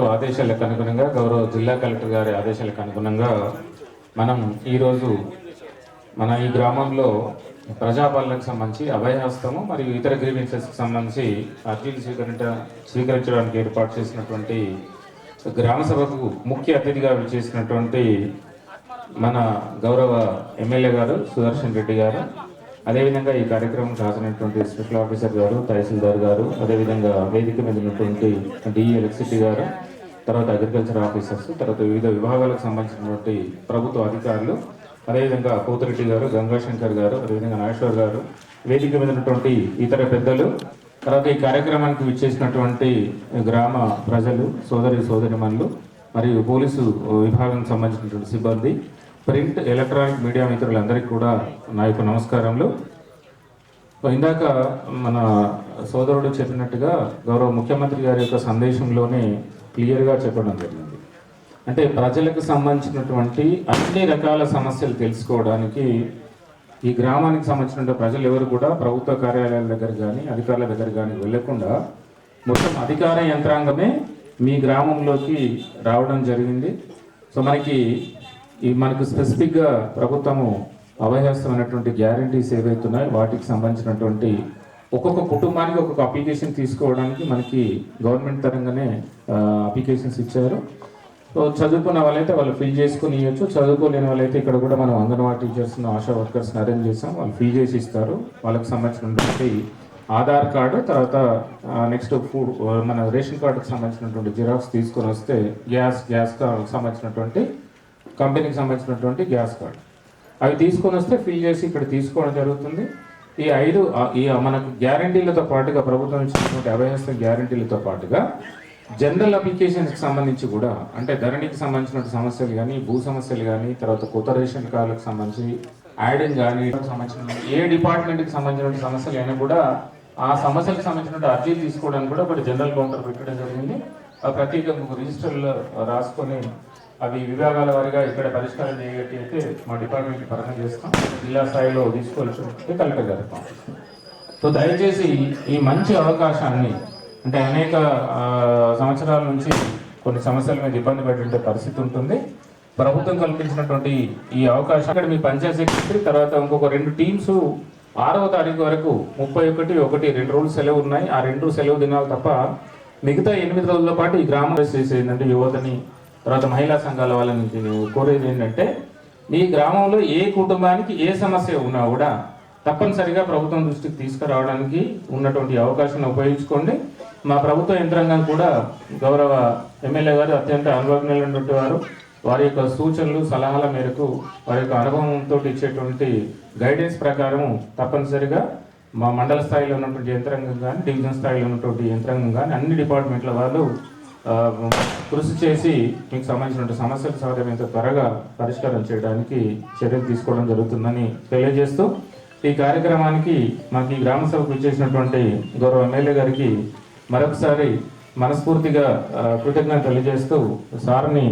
ప్రభుత్వ ఆదేశాలకు అనుగుణంగా గౌరవ జిల్లా కలెక్టర్ గారి ఆదేశాలకు అనుగుణంగా మనం ఈరోజు మన ఈ గ్రామంలో ప్రజాపాలనకు సంబంధించి అభయహస్తము మరియు ఇతర గ్రీవెన్సెస్కి సంబంధించి అర్జీలు స్వీకరించ స్వీకరించడానికి ఏర్పాటు చేసినటువంటి గ్రామ సభకు ముఖ్య అతిథిగా చేసినటువంటి మన గౌరవ ఎమ్మెల్యే గారు సుదర్శన్ రెడ్డి గారు. అదేవిధంగా ఈ కార్యక్రమం రాసినటువంటి స్పెషల్ ఆఫీసర్ గారు తహసీల్దార్ గారు అదేవిధంగా వేదిక మీద ఉన్నటువంటి డిఈ ఎలక్ట్రిసిటీ గారు తర్వాత అగ్రికల్చర్ ఆఫీసర్స్ తర్వాత వివిధ విభాగాలకు సంబంధించినటువంటి ప్రభుత్వ అధికారులు అదేవిధంగా పోతిరెడ్డి గారు గంగాశంకర్ గారు అదేవిధంగా నాగేశ్వర్ గారు వేదిక మీద ఉన్నటువంటి ఇతర పెద్దలు తర్వాత ఈ కార్యక్రమానికి విచ్చేసినటువంటి గ్రామ ప్రజలు సోదరి సోదరిమణులు మరియు పోలీసు విభాగం సంబంధించినటువంటి సిబ్బంది ప్రింట్ ఎలక్ట్రానిక్ మీడియా మిత్రులందరికీ కూడా నా యొక్క నమస్కారములు. ఇందాక మన సోదరుడు చెప్పినట్టుగా గౌరవ ముఖ్యమంత్రి గారి యొక్క సందేశంలోనే క్లియర్గా చెప్పడం జరిగింది. అంటే ప్రజలకు సంబంధించినటువంటి అన్ని రకాల సమస్యలు తెలుసుకోవడానికి ఈ గ్రామానికి సంబంధించిన ప్రజలు ఎవరు కూడా ప్రభుత్వ కార్యాలయాల దగ్గర కానీ అధికారుల దగ్గర కానీ వెళ్ళకుండా మొత్తం అధికార యంత్రాంగమే మీ గ్రామంలోకి రావడం జరిగింది. సో మనకి ఈ మనకు స్పెసిఫిక్గా ప్రభుత్వము అభయహస్తమైనటువంటి గ్యారంటీస్ ఏవైతున్నాయో వాటికి సంబంధించినటువంటి ఒక్కొక్క కుటుంబానికి ఒక్కొక్క అప్లికేషన్ తీసుకోవడానికి మనకి గవర్నమెంట్ తరంగానే అప్లికేషన్స్ ఇచ్చారు. సో చదువుకున్న వాళ్ళైతే వాళ్ళు ఫిల్ చేసుకుని ఇవ్వచ్చు చదువుకోలేని వాళ్ళైతే ఇక్కడ కూడా మనం అంగన్వాడీ టీచర్స్ ఆశా వర్కర్స్ని అరేంజ్ చేస్తాం వాళ్ళు ఫిల్ చేసి ఇస్తారు. వాళ్ళకి సంబంధించినటువంటి ఆధార్ కార్డు తర్వాత నెక్స్ట్ ఫుడ్ మన రేషన్ కార్డుకి సంబంధించినటువంటి జిరాక్స్ తీసుకొని వస్తే గ్యాస్ గ్యాస్ సంబంధించినటువంటి కంపెనీకి సంబంధించినటువంటి గ్యాస్ కార్డు. అవి తీసుకొని వస్తే ఫిల్ చేసి ఇక్కడ తీసుకోవడం జరుగుతుంది. ఈ ఐదు ఈ మనకు గ్యారంటీలతో పాటుగా ప్రభుత్వం ఇచ్చినటువంటి అభయహస్త గ్యారంటీలతో పాటుగా జనరల్ అప్లికేషన్స్కి సంబంధించి కూడా అంటే ధరణికి సంబంధించిన సమస్యలు కానీ భూ సమస్యలు కానీ తర్వాత కొత్త రేషన్ కార్డులకు సంబంధించి యాడింగ్ కానీ సంబంధించిన ఏ డిపార్ట్మెంట్కి సంబంధించిన సమస్యలు అయినా కూడా ఆ సమస్యలకు సంబంధించిన అర్జీలు తీసుకోవడానికి కూడా ఒకటి జనరల్ కౌంటర్ పెట్టడం జరిగింది. ఆ ప్రత్యేక రిజిస్టర్లో రాసుకొని అవి విభాగాల వారిగా ఇక్కడ పరిష్కారం చేయగట్టి అయితే మా డిపార్ట్మెంట్ పరంగా చేస్తాం. జిల్లా స్థాయిలో తీసుకోవాల్సి కలెక్టర్ గారి సో దయచేసి ఈ మంచి అవకాశాన్ని అంటే అనేక సంవత్సరాల నుంచి కొన్ని సమస్యల మీద ఇబ్బంది పడే పరిస్థితి ఉంటుంది. ప్రభుత్వం కల్పించినటువంటి ఈ అవకాశం అక్కడ మీ పంచాయత్ సెక్రటరీ తర్వాత ఇంకొక రెండు టీమ్స్ ఆరవ తారీఖు వరకు ముప్పై ఒకటి ఒకటి రెండు రోజులు సెలవు ఉన్నాయి. ఆ రెండు సెలవు దినాలు తప్ప మిగతా ఎనిమిది రోజుల పాటు ఈ గ్రామ చేసేది ఏంటంటే యువతని తర్వాత మహిళా సంఘాల వాళ్ళని కోరేది ఏంటంటే మీ గ్రామంలో ఏ కుటుంబానికి ఏ సమస్య ఉన్నా కూడా తప్పనిసరిగా ప్రభుత్వం దృష్టికి తీసుకురావడానికి ఉన్నటువంటి అవకాశాన్ని ఉపయోగించుకోండి. మా ప్రభుత్వ యంత్రాంగం కూడా గౌరవ ఎమ్మెల్యే గారు అత్యంత అనుభవజ్ఞులైనటువంటి వారు వారి యొక్క సూచనలు సలహాల మేరకు వారి యొక్క అనుభవంతో ఇచ్చేటువంటి గైడెన్స్ ప్రకారం తప్పనిసరిగా మా మండల స్థాయిలో ఉన్నటువంటి యంత్రాంగం కానీ డివిజన్ స్థాయిలో ఉన్నటువంటి యంత్రాంగం కానీ అన్ని డిపార్ట్మెంట్ల వాళ్ళు కృషి చేసి మీకు సంబంధించిన సమస్యలు సాధ్యమైనంత త్వరగా పరిష్కారం చేయడానికి చర్యలు తీసుకోవడం జరుగుతుందని తెలియజేస్తూ ఈ కార్యక్రమానికి మాకు ఈ గ్రామ సభకు ఇచ్చేసినటువంటి గౌరవ ఎమ్మెల్యే గారికి మరొకసారి మనస్ఫూర్తిగా కృతజ్ఞత తెలియజేస్తూ సార్ని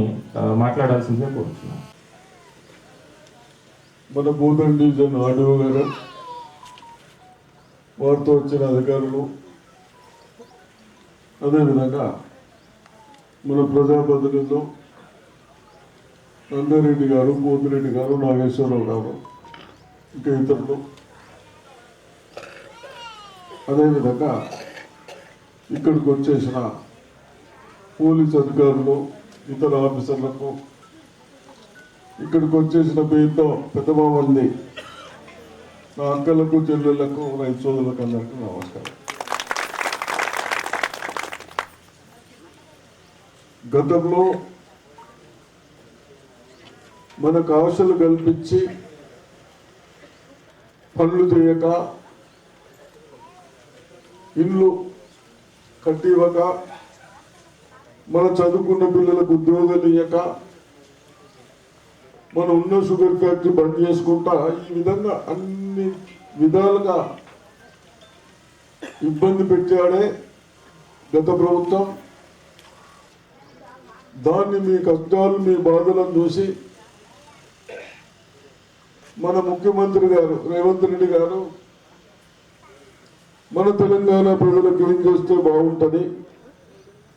మాట్లాడాల్సిందే కోరుతున్నాం మన భూదండి జన్ ఆర్డీఓ గారు వారితో వచ్చిన అధికారులు అదేవిధంగా మన ప్రజాప్రతినిధులు నందారెడ్డి గారు పోతిరెడ్డి గారు నాగేశ్వరరావు గారు ఇంకా ఇతరులు. అదేవిధంగా ఇక్కడికి వచ్చేసిన పోలీస్ అధికారులు ఇతర ఆఫీసర్లకు ఇక్కడికి వచ్చేసిన పేరుతో పెద్దబాబంది నా అక్కలకు చెల్లెళ్ళకు రైతు సోదరులకు అందరికీ నమస్కారం. గతంలో మనకు ఆశలు కల్పించి పనులు చేయక ఇల్లు కట్టివ్వక మన చదువుకున్న పిల్లలకు ఉద్యోగాలు ఇవ్వక మనం ఉన్న షుగర్ ఫ్యాక్టరీ బంద్ చేసుకుంటా ఈ విధంగా అన్ని విధాలుగా ఇబ్బంది పెట్టాడే గత ప్రభుత్వం. దాన్ని మీ కష్టాలు మీ బాధలను చూసి మన ముఖ్యమంత్రి గారు రేవంత్ రెడ్డి గారు మన తెలంగాణ ప్రజలకు ఏం చేస్తే బాగుంటుంది?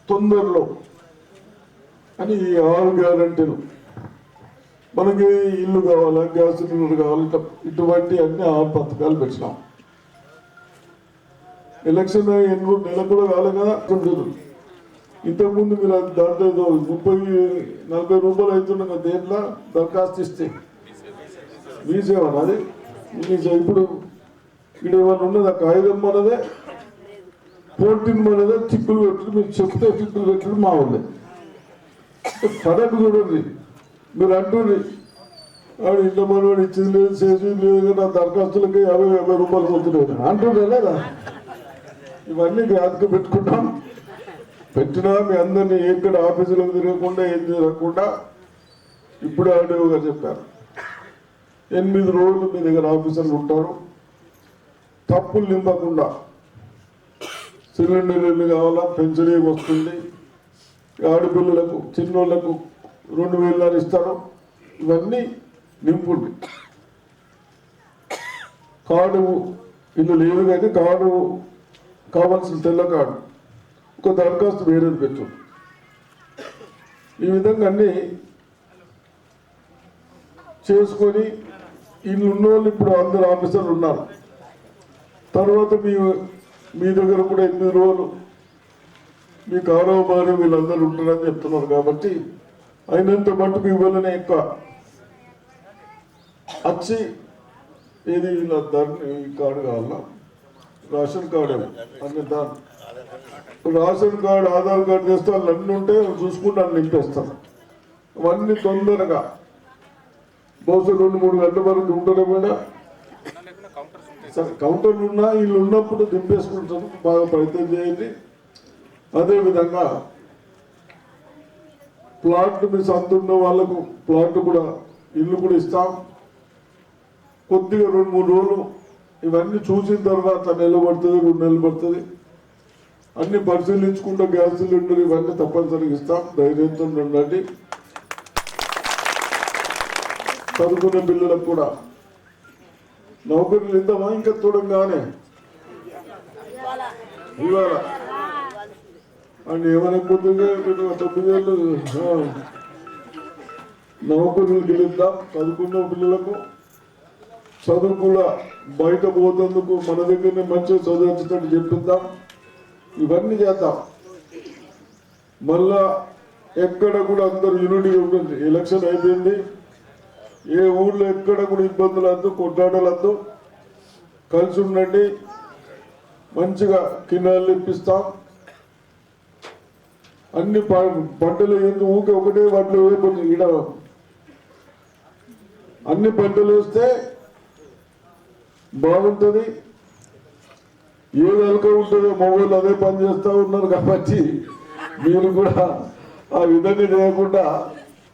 తొందరలో అని ఈ ఆరు గ్యారంటీలు. మనకి ఇల్లు కావాలా గ్యాస్ సిలిండర్ కావాలి ఇటువంటి అన్ని ఆరు పథకాలు పెట్టినాం. ఎలక్షన్ ఎన్ని నెల కూడా కాలే కదా ఇంతకుముందు మీరు అది దాంట్లో ముప్పై నలభై రూపాయలు అవుతున్నాం కదా దేంట్లో? దరఖాస్తు ఇస్తే. మీ సేవ అది మీ సేవ ఇప్పుడు ఇక్కడ ఏమైనా ఉన్నదా? కాగితం మనదే ప్రోటీన్ మనదే చిక్కులు పెట్టు మీరు చెప్తే చిక్కులు పెట్టడం మా వాళ్ళే ఫరక్ చూడండి. మీరు అంటుంది ఆడు ఇంట్లో మనవాడు ఇచ్చింది లేదు చేసింది లేదు నా దరఖాస్తులకి యాభై యాభై రూపాయలు పోతున్నాయి అంటుండే లేదా? ఇవన్నీ జాతక పెట్టుకుంటాం. పెట్టినా మీ అందరినీ ఎక్కడ ఆఫీసులో తిరగకుండా ఏం తిరగకుండా ఇప్పుడు ఆడియో చెప్పారు. ఎనిమిది రోజులు మీ దగ్గర ఆఫీసర్లు ఉంటారు. తప్పులు నింపకుండా సిలిండర్ ఎన్ని కావాలా? పెన్షన్ వస్తుంది? ఆడపిల్లలకు చిన్నోళ్ళకు రెండు వేలు ఇస్తారు ఇవన్నీ నింపుండి. కార్డు ఇల్లు లేదు కానీ కార్డు కావాల్సిన తెల్ల కార్డు. ఒక దరఖాస్తు వేరేది పెట్టు ఈ విధంగా అన్ని చేసుకొని ఇల్లు ఉన్న వాళ్ళు ఇప్పుడు అందరు ఆఫీసర్లు ఉన్నారు. తర్వాత మీ మీ దగ్గర కూడా ఎనిమిది రోజులు మీ కారోబారు వీళ్ళందరూ ఉంటారని చెప్తున్నారు కాబట్టి అయినంత మటుకు ఇవ్వాలనే ఎక్కువ వచ్చి ఇది వీళ్ళ దాన్ని ఈ కార్డు కావాలా? రేషన్ కార్డు అనే అన్ని రేషన్ కార్డు ఆధార్ కార్డు తెస్తే వాళ్ళు అన్నీ ఉంటే చూసుకుంటాను నింపేస్తాను. అవన్నీ తొందరగా. బహుశా రెండు మూడు గంటల వరకు ఉంటారే కూడా. సరే కౌంటర్లు ఉన్నా వీళ్ళు ఉన్నప్పుడు దింపేసుకుంటారు బాగా ప్రయత్నం చేయండి. అదేవిధంగా ప్లాట్లు మీ సొంత ఉన్న వాళ్ళకు ప్లాట్ కూడా ఇల్లు కూడా ఇస్తాం. కొద్దిగా రెండు మూడు రోజులు. ఇవన్నీ చూసిన తర్వాత నెల పడుతుంది రెండు నెలలు పడుతుంది. అన్ని పరిశీలించుకుంటూ గ్యాస్ సిలిండర్ ఇవన్నీ తప్పనిసరిగా ఇస్తాం. ధైర్యంతో ఉండండి. చదువుకునే పిల్లలకు కూడా. నౌకరీలు ఇద్దామా? ఇంకా చూడంగానే. ఇవాళ. అండ్ ఏమైనా తొమ్మిది వేలు నౌకరులు నౌకరీలు గెలుద్దాం చదువుకున్న పిల్లలకు. చదువు కూడా బయట పోతందుకు మన దగ్గరనే మంచిగా చదివించేటట్టు చెప్పిద్దాం. ఇవన్నీ చేద్దాం. మళ్ళా ఎక్కడ కూడా అందరు యూనిటీ ఉంటుంది ఎలక్షన్ అయిపోయింది. ఏ ఊర్లో ఎక్కడ కూడా ఇబ్బందులు వద్దు కొట్లాటలు వద్దు. కలిసి ఉండండి. మంచిగా కిన్నాళ్ళు ఇప్పిస్తాం అన్ని ప- పంటలు ఎందుకు ఊకే ఒకటే వాటిలో వేయకపోతే ఈడ అన్ని పంటలు వేస్తే బాగుంటుంది. ఏది అలక ఉంటుందో మొబైల్ అదే పని చేస్తూ ఉన్నారు కాబట్టి మీరు కూడా ఆ విధంగా చేయకుండా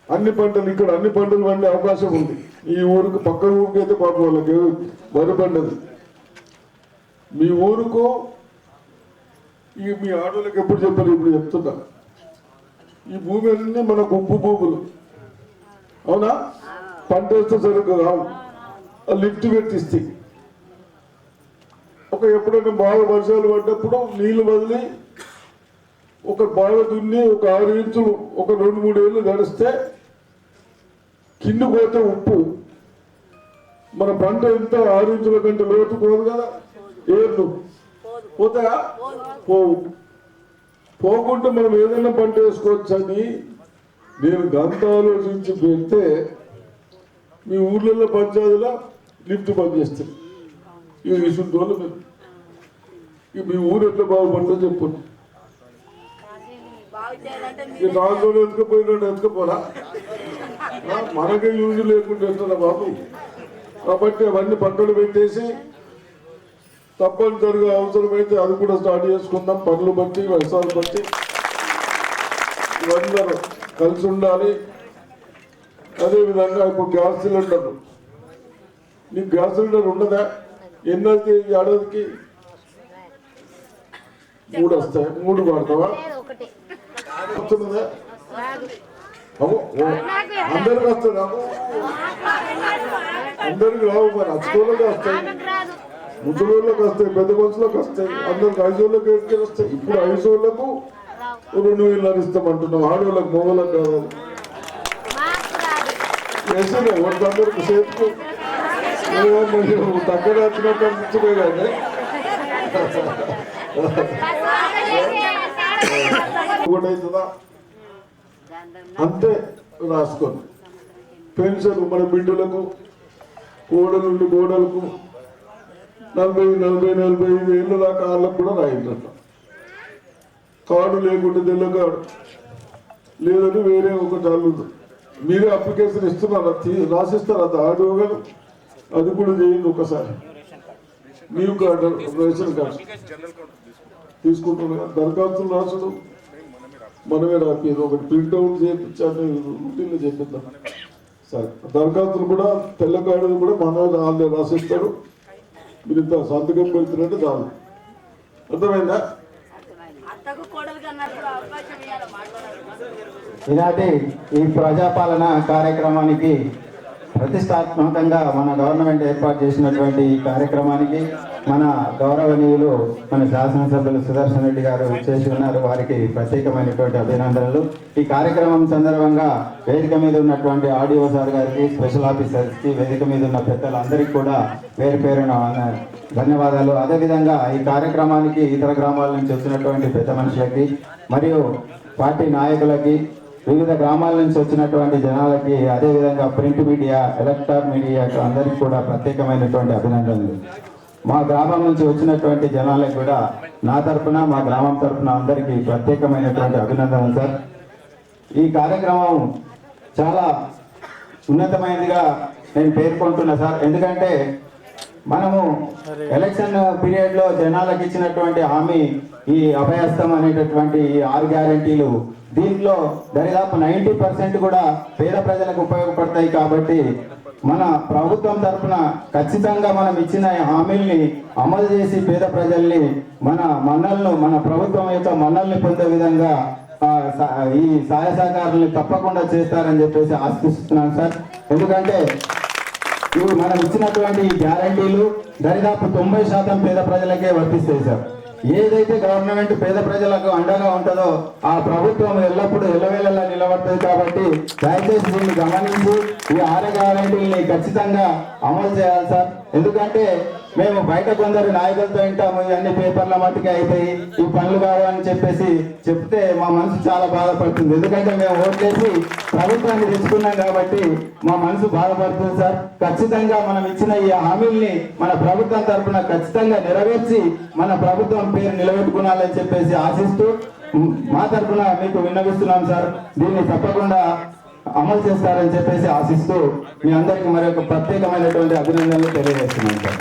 అన్ని పంటలు ఇక్కడ అన్ని పంటలు పండే అవకాశం ఉంది. ఈ ఊరికి పక్క ఊరికి అయితే పాపం వాళ్ళకి వరి పండదు. మీ ఊరుకు ఈ మీ ఆటోలకు ఎప్పుడు చెప్పాలి? ఇప్పుడు చెప్తున్నా. ఈ భూమి అన్నీ మనకు ఉప్పు భూములు. అవునా? పంట వేస్తే సరిగ్గా రావు. ఆ లిఫ్ట్ పెట్టిస్తే. ఒక ఎప్పుడైనా బాగా వర్షాలు పడ్డప్పుడు నీళ్ళు వదిలి ఒక బావి దున్ని ఒక ఆరు ఇంచులు ఒక రెండు మూడు ఏళ్ళు గడిస్తే కింద పోతే ఉప్పు. మన పంట ఎంత ఆరు ఇంచుల కంటే లోతు పోదు కదా? ఏళ్ళు పోతాయా? పోవు. పోకుంటే మనం ఏదైనా పంట వేసుకోవచ్చు అని నేను గంత ఆలోచించి పెడితే మీ ఊర్లలో పంచాయతీలో లిఫ్ట్ పనిచేస్తుంది. ఇక ఇసుంటి వాళ్ళు మీరు. ఇక మీ ఊరు ఎట్లా బాగుపడుతుందో చెప్పండి బాగు నాలుగు రోజులు ఎత్తుకపోయినాడు ఎత్తుకపోరా మనకే యూజ్ లేకుండా వెళ్తున్నా బాబు? కాబట్టి అవన్నీ పక్కన పెట్టేసి తప్పనిసరిగా అవసరమైతే అది కూడా స్టార్ట్ చేసుకుందాం. పనులు బట్టి వ్యవసాయాలు బట్టి. ఇవందరూ కలిసి ఉండాలి. అదేవిధంగా ఇప్పుడు గ్యాస్ సిలిండర్ నీకు గ్యాస్ సిలిండర్ ఉండదా? ఎన్నోకి ఈ ఏడాదికి మూడు వస్తాయి మూడు వాడతావా అమ్మో, ఓ, అందరికి వస్తుంది. అందరికి రావు మరి. అచ్చుకోళ్ళకి వస్తాయి. ముసలోళ్ళకి వస్తాయి పెద్ద మనుషులకు వస్తాయి. అందరికి ఐదు వాళ్ళకి ఎక్కడికి వస్తాయి. ఇప్పుడు ఐదు వాళ్ళకు రావు రెండు వేలు ఇస్తామంటున్నాం ఆడవాళ్ళకి మొగలకు కాదు వేసిన ఒకరికి చేతికి తగ్గడ వచ్చినట్టు కానీ అవుతుందా అంతే రాసుకోండి పెన్షన్ మన బిడ్డలకు కోడలు కోడలకు నలభై నలభై నలభై ఐదు ఏళ్ళ దాకా వాళ్ళకు కూడా రాయిందట కార్డు లేకుంటే తెల్ల కార్డు. లేదని వేరే ఒకటి అల్లుదు మీరే అప్లికేషన్ ఇస్తున్నారా? రాసిస్తారా? అది ఆడియో గారు అది కూడా చేయండి ఒకసారి న్యూ కార్డు రేషన్ కార్డు. తీసుకుంటున్నా దరఖాస్తులు రాసుడు. మనమే రాపేది ఒకటి ప్రింట్అవుట్ చేయించాను రూటీన్లో చేపిద్దాం. సరే. దరఖాస్తులు కూడా తెల్ల కార్డులు కూడా మనమే వాళ్ళే రాసిస్తారు. మీరు ఇంత సంతకం పెడుతున్నట్టు చాలు. అర్థమైందా? ఈనాటి ఈ ప్రజాపాలన కార్యక్రమానికి ప్రతిష్టాత్మకంగా మన గవర్నమెంట్ ఏర్పాటు చేసినటువంటి ఈ కార్యక్రమానికి మన గౌరవనీయులు మన శాసనసభ్యులు సుదర్శన్ రెడ్డి గారు చేసి ఉన్నారు. వారికి ప్రత్యేకమైనటువంటి అభినందనలు. ఈ కార్యక్రమం సందర్భంగా వేదిక మీద ఉన్నటువంటి ఆడియో సార్ గారికి స్పెషల్ ఆఫీసర్స్కి వేదిక మీద ఉన్న పెద్దలందరికీ కూడా పేరు పేరున ధన్యవాదాలు. అదేవిధంగా ఈ కార్యక్రమానికి ఇతర గ్రామాల నుంచి వచ్చినటువంటి పెద్ద మనుషులకి మరియు పార్టీ నాయకులకి వివిధ గ్రామాల నుంచి వచ్చినటువంటి జనాలకి అదేవిధంగా ప్రింట్ మీడియా ఎలక్ట్రాన్ మీడియా అందరికీ కూడా ప్రత్యేకమైనటువంటి అభినందనలు. మా గ్రామం నుంచి వచ్చినటువంటి జనాలకు కూడా నా తరపున మా గ్రామం తరఫున అందరికీ ప్రత్యేకమైనటువంటి అభినందనలు సార్. ఈ కార్యక్రమం చాలా ఉన్నతమైనదిగా నేను పేర్కొంటున్నా సార్. ఎందుకంటే మనము ఎలక్షన్ పీరియడ్లో జనాలకు ఇచ్చినటువంటి హామీ ఈ అభయస్థం అనేటటువంటి ఈ ఆరు గ్యారంటీలు దీంట్లో దరిదాపు నైంటీ పర్సెంట్ కూడా పేద ప్రజలకు ఉపయోగపడతాయి కాబట్టి మన ప్రభుత్వం తరఫున ఖచ్చితంగా మనం ఇచ్చిన హామీల్ని అమలు చేసి పేద ప్రజల్ని మన మన్నలను మన ప్రభుత్వం యొక్క మన్నల్ని పొందే విధంగా ఈ సహాయ సహకారాలను తప్పకుండా చేస్తారని చెప్పేసి ఆశిస్తున్నాను సార్. ఎందుకంటే ఇవి మనం ఇచ్చినటువంటి ఈ గ్యారంటీలు దరిదాపు తొంభై శాతం పేద ప్రజలకే వర్తిస్తాయి సార్. ఏదైతే గవర్నమెంట్ పేద ప్రజలకు అండగా ఉంటుందో ఆ ప్రభుత్వం ఎల్లప్పుడూ ఎల్లవేళలా నిలబడుతుంది కాబట్టి దయచేసి దీన్ని గమనించి ఈ ఆరు గ్యారంటీని ఖచ్చితంగా అమలు చేయాలి సార్. ఎందుకంటే మేము బయట కొందరు నాయకులతో వింటాము ఇవన్నీ పేపర్ల మట్టుకే అయిపోయి ఈ పనులు కావాలని చెప్పేసి చెప్తే మా మనసు చాలా బాధపడుతుంది. ఎందుకంటే మేము ఓట్లేసి ప్రభుత్వాన్ని తెచ్చుకున్నాం కాబట్టి మా మనసు బాధపడుతుంది సార్. ఖచ్చితంగా మనం ఇచ్చిన ఈ హామీల్ని మన ప్రభుత్వం తరఫున ఖచ్చితంగా నెరవేర్చి మన ప్రభుత్వం పేరు నిలబెట్టుకున్నాలని చెప్పేసి ఆశిస్తూ మా తరఫున మీకు విన్నవిస్తున్నాం సార్. దీన్ని తప్పకుండా అమలు చేస్తారని చెప్పేసి ఆశిస్తూ మీ అందరికీ మరి ఒక ప్రత్యేకమైనటువంటి అభినందనలు తెలియజేస్తున్నాం సార్.